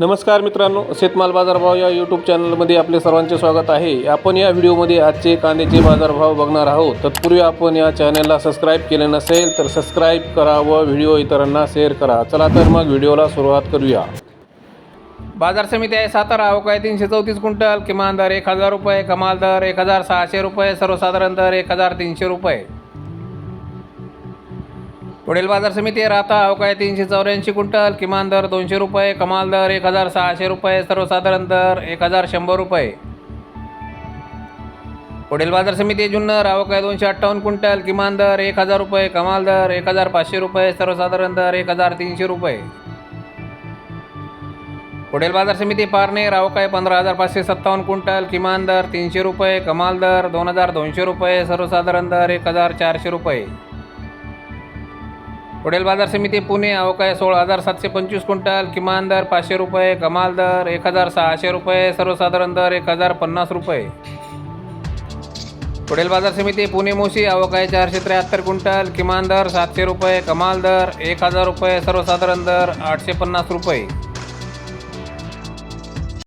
नमस्कार मित्रांनो शेतमाल बाजारभाव या यूट्यूब चॅनलमध्ये आपले सर्वांचे स्वागत आहे. आपण या व्हिडिओमध्ये आजचे कांद्याचे बाजारभाव बघणार आहोत. तत्पूर्वी आपण या चॅनलला सबस्क्राईब केले नसेल तर सबस्क्राईब करा व व्हिडिओ इतरांना शेअर करा. चला तर मग व्हिडिओला सुरुवात करूया. बाजार समिती आहे सातारा अवकाय तीनशे चौतीस क्विंटल किमान दर एक हजार रुपये कमाल दर एक हजार सहाशे रुपये सर्वसाधारण दर एक हजार तीनशे रुपये. पुढील बाजार समिती राहता अवकाळी तीनशे चौऱ्याऐंशी क्विंटल किमान दर दोनशे रुपये कमाल दर एक हजार सहाशे रुपये सर्वसाधारण दर एक हजार शंभर रुपये. पुढील बाजार समिती जुन्नर अवकाळी दोनशे अठ्ठावन्न क्विंटल किमान दर एक हजार रुपये कमाल दर एक हजार पाचशे रुपये सर्वसाधारण दर एक हजार तीनशे रुपये. पुढील बाजार समिती पारनेर अवकाळी पंधरा हजार पाचशे सत्तावन्न क्विंटल किमान दर तीनशे रुपये कमाल दर दोन हजार दोनशे रुपये सर्वसाधारण दर एक हजार चारशे रुपये. वडेल बाजार समिती पुणे अवकाय सोळा हजार सातशे पंचवीस क्विंटल किमान दर पाचशे रुपये कमाल दर एक हजार सहाशे रुपये सर्वसाधारण दर एक हजार पन्नास रुपये. वडेल बाजार समिती पुणे मोशी अवकाय चारशे त्र्याहत्तर क्विंटल किमान दर सातशे रुपये कमाल दर एक हजार रुपये सर्वसाधारण दर आठशे पन्नास रुपये.